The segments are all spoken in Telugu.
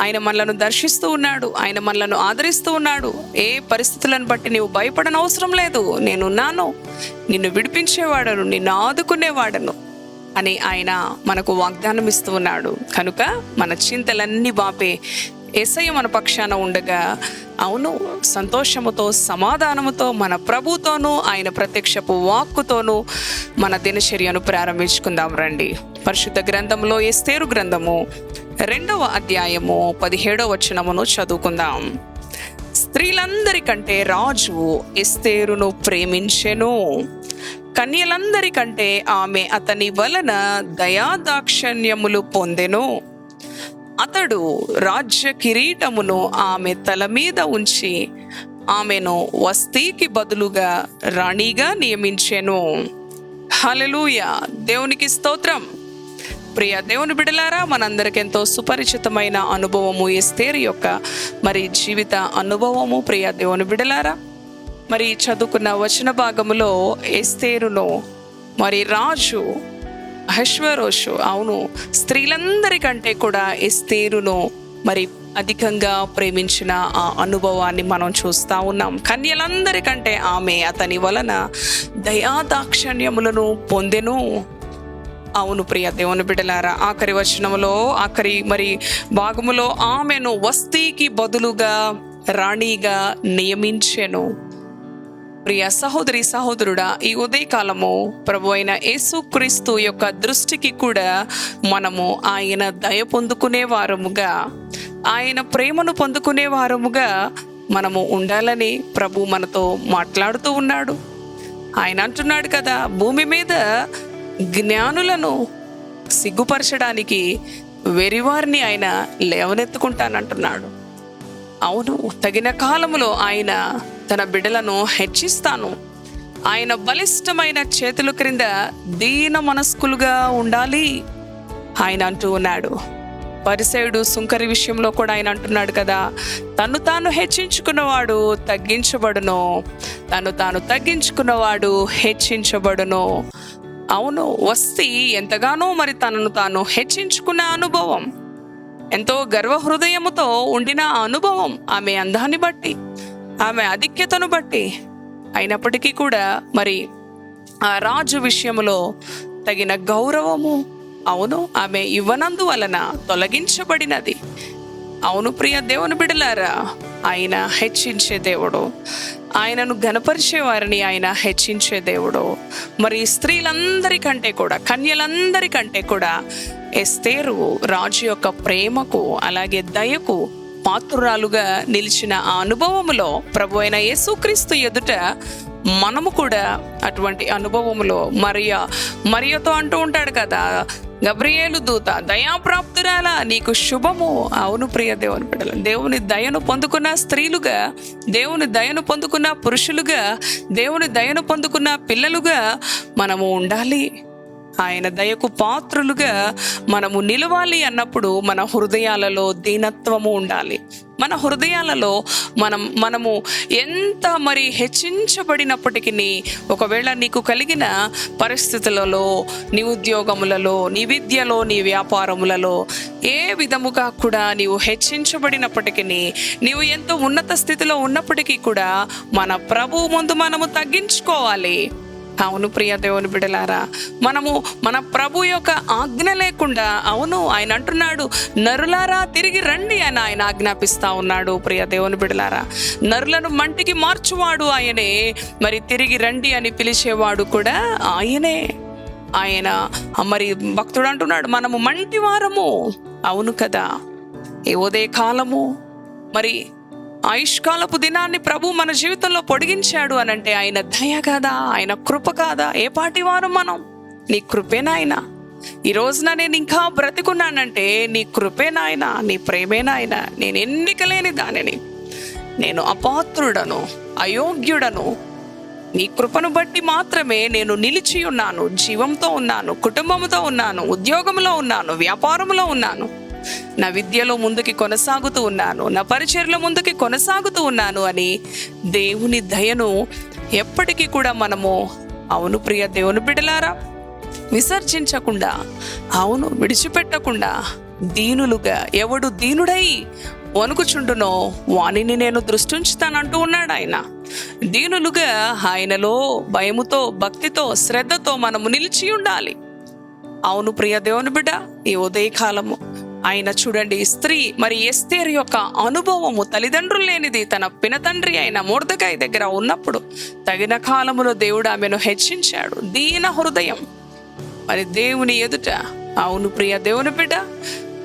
ఆయన మనలను దర్శిస్తూ ఉన్నాడు. ఆయన మనలను ఆదరిస్తూ ఉన్నాడు. ఏ పరిస్థితులను బట్టి నీవు భయపడనవసరం లేదు. నేనున్నాను. నిన్ను విడిపించేవాడను. నిన్ను ఆదుకునేవాడను అని ఆయన మనకు వాగ్దానం ఇస్తూ ఉన్నాడు. కనుక మన చింతలన్నీ బాపే ఎస్ఐ మన పక్షాన ఉండగా అవును సంతోషముతో సమాధానముతో మన ప్రభుతోనూ ఆయన ప్రత్యక్షపు వాక్కుతోనూ మన దినచర్యను ప్రారంభించుకుందాం రండి. పరిశుద్ధ గ్రంథంలో ఎస్తేరు గ్రంథము రెండవ అధ్యాయము పదిహేడవ వచనమును చదువుకుందాం. స్త్రీలందరికంటే రాజు ఎస్తేరును ప్రేమించెను. కన్యలందరికంటే ఆమె అతని వలన దయాదాక్షణ్యములు పొందెను. అతడు రాజ్య కిరీటమును ఆమె తల మీద ఉంచి ఆమెను వస్తీకి బదులుగా రాణిగా నియమించెను. హలలుయ దేవునికి స్తోత్రం. ప్రియ దేవుని బిడలారా మనందరికి ఎంతో సుపరిచితమైన అనుభవము ఎస్తేరు యొక్క మరి జీవిత అనుభవము ప్రియ దేవుని బిడలారా. మరి చదువుకున్న వచన భాగములో ఎస్తేరును మరి రాజు అహశ్వరోషు అవును స్త్రీలందరికంటే కూడా ఎస్తేరును మరి అధికంగా ప్రేమించిన ఆ అనుభవాన్ని మనం చూస్తూ ఉన్నాం. కన్యలందరికంటే ఆమె అతని వలన దయాదాక్షణ్యములను పొందెను. అవును ప్రియ దేవుని బిడ్డలారా ఆఖరి వచనములో ఆఖరి మరి భాగములో ఆమెను వస్తీకి బదులుగా రాణిగా నియమించెను. ప్రియ సహోదరి సహోదరుడా ఈ ఉదయకాలము ప్రభు అయిన యేసుక్రీస్తు యొక్క దృష్టికి కూడా మనము ఆయన దయ పొందుకునే వారముగా ఆయన ప్రేమను పొందుకునే వారముగా మనము ఉండాలని ప్రభు మనతో మాట్లాడుతూ ఉన్నాడు. ఆయన అంటున్నాడు కదా భూమి మీద జ్ఞానులను సిగ్గుపరచడానికి వెరివారిని ఆయన లేవనెత్తుకుంటానంటున్నాడు. అవును తగిన కాలములో ఆయన తన బిడ్డలను హెచ్చిస్తాను. ఆయన బలిష్టమైన చేతుల క్రింద దీన మనస్కులుగా ఉండాలి ఆయన అంటూ ఉన్నాడు. పరిసేయుడు సుంకరి విషయంలో కూడా ఆయన అంటున్నాడు కదా తను తాను హెచ్చించుకున్నవాడు తగ్గించబడును తను తాను తగ్గించుకున్నవాడు హెచ్చించబడును. అవును వస్తి ఎంతగానో మరి తనను తాను హెచ్చించుకున్న అనుభవం. ఎంతో గర్వహృదయముతో ఉండిన అనుభవం ఆమె అందాన్ని బట్టి ఆమె ఆధిక్యతను బట్టి అయినప్పటికీ కూడా మరి ఆ రాజు విషయములో తగిన గౌరవము అవును ఆమె ఇవ్వనందు వలన తొలగించబడినది. అవును ప్రియ దేవుని బిడలారా ఆయన హెచ్చించే దేవుడు. ఆయనను గనపరిచే వారిని ఆయన హెచ్చించే దేవుడు. మరి స్త్రీలందరికంటే కూడా కన్యలందరికంటే కూడా ఎస్తేరు రాజు యొక్క ప్రేమకు అలాగే దయకు పాత్రురాలుగా నిలిచిన ఆ అనుభవములో ప్రభు అయిన యేసుక్రీస్తు ఎదుట మనము కూడా అటువంటి అనుభవములో మరియా మరియతో అంటూ ఉంటాడు కదా గబ్రియేలు దూత దయాప్రాప్తురాలా నీకు శుభము. అవును ప్రియ దేవుని బిడ్డలు దేవుని దయను పొందుకున్న స్త్రీలుగా దేవుని దయను పొందుకున్న పురుషులుగా దేవుని దయను పొందుకున్న పిల్లలుగా మనము ఉండాలి. ఆయన దయకు పాత్రులుగా మనము నిలవాలి అన్నప్పుడు మన హృదయాలలో దీనత్వము ఉండాలి. మన హృదయాలలో మనం మనము ఎంత మరి హెచ్చించబడినప్పటికీ ఒకవేళ నీకు కలిగిన పరిస్థితులలో నీ ఉద్యోగములలో నీ విద్యలో నీ వ్యాపారములలో ఏ విధముగా కూడా నీవు హెచ్చించబడినప్పటికీ నీవు ఎంతో ఉన్నత స్థితిలో ఉన్నప్పటికీ కూడా మన ప్రభువు ముందు మనము తగ్గించుకోవాలి. అవును ప్రియ దేవుని బిడలారా మనము మన ప్రభు యొక్క ఆజ్ఞ లేకుండా అవును ఆయన అంటున్నాడు నరులారా తిరిగి రండి అని ఆయన ఆజ్ఞాపిస్తా ఉన్నాడు ప్రియ దేవుని బిడలారా. నరులను మంటికి మార్చువాడు ఆయనే మరి తిరిగి రండి అని పిలిచేవాడు కూడా ఆయనే. ఆయన మరి భక్తుడు అంటున్నాడు మనము మంటి వారము అవును కదా ఏ ఉదయ కాలము మరి ఆయుష్కాలపు దినాన్ని ప్రభు మన జీవితంలో పొడిగించాడు అనంటే ఆయన దయ కాదా? ఆయన కృప కాదా? ఏ పాటి వారు మనం? నీ కృపేనాయనా ఈ రోజున నేను ఇంకా బ్రతికున్నానంటే నీ కృపేనాయనా నీ ప్రేమేనాయనా నేను ఎన్నికలేని దానిని. నేను అపాత్రుడను అయోగ్యుడను. నీ కృపను బట్టి మాత్రమే నేను నిలిచి ఉన్నాను. జీవంతో ఉన్నాను కుటుంబంతో ఉన్నాను ఉద్యోగంలో ఉన్నాను వ్యాపారంలో ఉన్నాను. నా విద్యలో ముందుకి కొనసాగుతూ ఉన్నాను నా పరిచయలో ముందుకి కొనసాగుతూ ఉన్నాను అని దేవుని దయను ఎప్పటికీ కూడా మనము అవును ప్రియ దేవుని బిడలారా విసర్జించకుండా అవును విడిచిపెట్టకుండా దీనులుగా ఎవడు దీనుడై వణుకుచుండునో వానిని నేను దృష్టించుతానంటూ ఉన్నాడు ఆయన. దీనులుగా ఆయనలో భయముతో భక్తితో శ్రద్ధతో మనము నిలిచి ఉండాలి. అవును ప్రియ దేవుని బిడ్డ ఈ ఉదయకాలము ఆయన చూడండి స్త్రీ మరి ఎస్తేర్ యొక్క అనుభవము తల్లిదండ్రులు లేనిది తన పినతండ్రి అయిన మూర్ధకాయ దగ్గర ఉన్నప్పుడు తగిన కాలములో దేవుడు ఆమెను హెచ్చించాడు. దీన హృదయం. మరి దేవుని ఎదుట అవును ప్రియ దేవుని బిడ్డ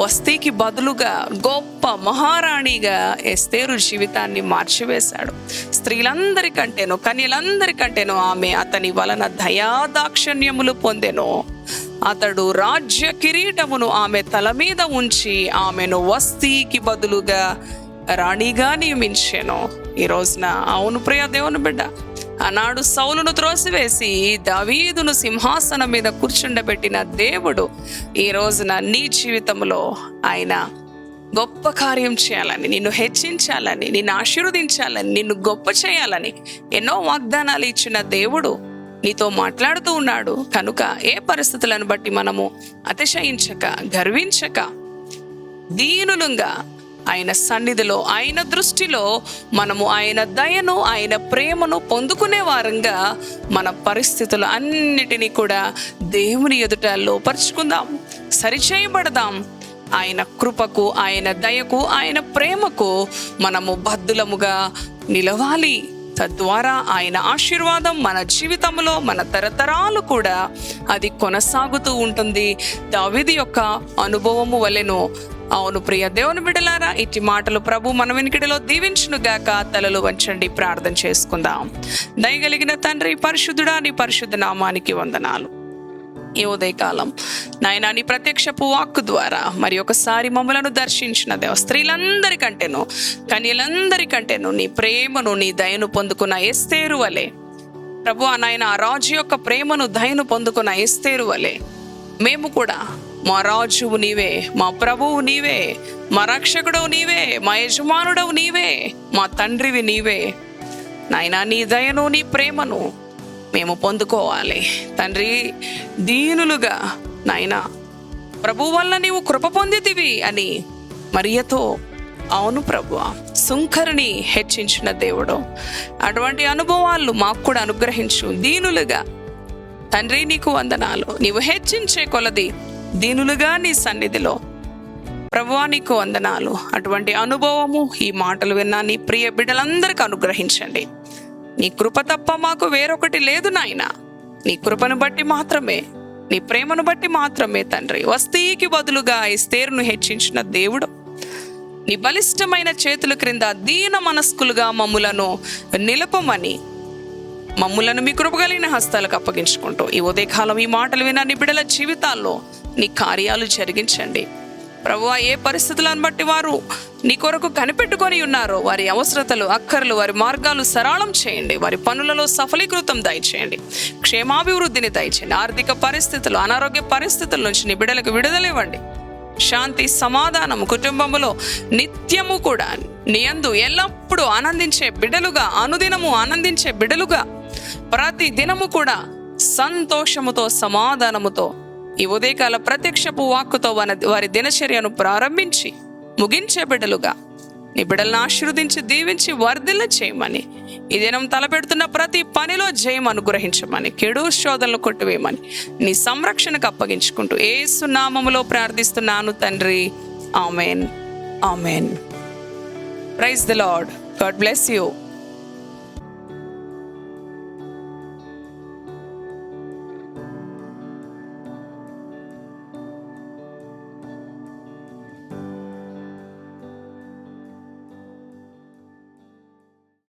వస్తీకి బదులుగా గొప్ప మహారాణిగా ఎస్తేరు జీవితాన్ని మార్చివేశాడు. స్త్రీలందరికంటేను కన్యలందరికంటేను ఆమె అతని వలన దయాదాక్షణ్యములు పొందెను. అతడు రాజ్య కిరీటమును ఆమె తల మీద ఉంచి ఆమెను వస్తీకి బదులుగా రాణిగా నియమించాను. ఈ రోజున అవును ప్రియ దేవుని బిడ్డ ఆనాడు సౌలును త్రోసివేసి దావీదును సింహాసనం మీద కూర్చుండబెట్టిన దేవుడు ఈ రోజున నీ జీవితంలో ఆయన గొప్ప కార్యం చేయాలని నిన్ను హెచ్చించాలని నిన్ను ఆశీర్వదించాలని నిన్ను గొప్ప చేయాలని ఎన్నో వాగ్దానాలు ఇచ్చిన దేవుడు నీతో మాట్లాడుతూ ఉన్నాడు. కనుక ఏ పరిస్థితులను బట్టి మనము అతిశయించక గర్వించక దీనులుగా ఆయన సన్నిధిలో ఆయన దృష్టిలో మనము ఆయన దయను ఆయన ప్రేమను పొందుకునే వారంగా మన పరిస్థితులు అన్నిటినీ కూడా దేవుని ఎదుట లోపరుచుకుందాం సరిచేయబడదాం. ఆయన కృపకు ఆయన దయకు ఆయన ప్రేమకు మనము బద్దులముగా నిలవాలి. తద్వారా ఆయన ఆశీర్వాదం మన జీవితంలో మన తరతరాలు కూడా అది కొనసాగుతూ ఉంటుంది. దావిది యొక్క అనుభవము వలెను అవును ప్రియ దేవుని బిడలారా ఇట్టి మాటలు ప్రభు మన వెనుకడిలో దీవించును గాక. తలలు వంచండి ప్రార్థన చేసుకుందాం. దయగలిగిన తండ్రి పరిశుద్ధుడా నీ పరిశుద్ధ నామానికి వందనాలు. ఈ ఉదయకాలం. నాయన నీ ప్రత్యక్షపు వాక్కు ద్వారా మరి ఒకసారి మమ్మలను దర్శించిన దేవ స్త్రీలందరికంటేను కన్యలందరికంటేను నీ ప్రేమను నీ దయను పొందుకున్న ఎస్తేరు వలె. ప్రభు ఆ నాయన ఆ రాజు యొక్క ప్రేమను దయను పొందుకున్న ఎస్తేరు వలె. మేము కూడా మా రాజువు నీవే మా ప్రభువు నీవే మా రక్షకుడవు నీవే మా యజమానుడవు నీవే మా తండ్రివి నీవే. నాయన నీ దయను నీ ప్రేమను మేము పొందుకోవాలి. తండ్రి దీనులుగా నాయనా ప్రభు వల్ల నీవు కృప పొందితివి అని మరియతో అవును ప్రభు సుంకరిని హెచ్చించిన దేవుడు. అటువంటి అనుభవాలు మాకు కూడా అనుగ్రహించు. దీనులుగా తండ్రి నీకు వందనాలు. నీవు హెచ్చించే కొలది దీనులుగా నీ సన్నిధిలో. ప్రభువా నీకు వందనాలు. అటువంటి అనుభవము ఈ మాటలు విన్నా నీ ప్రియ బిడ్డలందరికీ అనుగ్రహించండి. నీ కృప తప్ప మాకు వేరొకటి లేదు నాయన. నీ కృపను బట్టి మాత్రమే నీ ప్రేమను బట్టి మాత్రమే తండ్రి. వస్తీకి బదులుగా ఇస్తేరును హెచ్చించిన దేవుడు. నీ బలిష్టమైన చేతుల క్రింద దీన మనస్కులుగా మమ్ములను నిలపమని మమ్ములను మీ కృపగలిగిన హస్తాలకు అప్పగించుకుంటూ ఈ ఉదయకాలం ఈ మాటలు విన నీ బిడ్డల జీవితాల్లో నీ కార్యాలు జరిగించండి. ప్రభు ఏ పరిస్థితులను బట్టి వారు నీ కొరకు కనిపెట్టుకొని ఉన్నారో వారి అవసరతలు అక్కర్లు వారి మార్గాలు సరళం చేయండి. వారి పనులలో సఫలీకృతం దయచేయండి. క్షేమాభివృద్ధిని దయచేయండి. ఆర్థిక పరిస్థితులు అనారోగ్య పరిస్థితుల నుంచి నీ బిడ్డలకు విడుదలివ్వండి శాంతి సమాధానం కుటుంబములో నిత్యము కూడా నీయందు ఎల్లప్పుడూ ఆనందించే బిడ్డలుగా అనుదినము ఆనందించే బిడ్డలుగా ప్రతి దినము కూడా సంతోషముతో సమాధానముతో ఈ ఉదయకాల ప్రత్యక్షపు వాక్కుతో వారి దినచర్యను ప్రారంభించి ముగించే బిడ్డలుగా నీ బిడ్డలను ఆశీర్వదించి దీవించి వర్ధిల్ల చేయమని. ఈ దినం తలపెడుతున్న ప్రతి పనిలో జయం అనుగ్రహించమని కెడు శోధనలు కొట్టివేయమని నీ సంరక్షణకు అప్పగించుకుంటూ ఏ సునామములో ప్రార్థిస్తున్నాను తండ్రి. Amen. Amen. Praise the Lord. God bless you.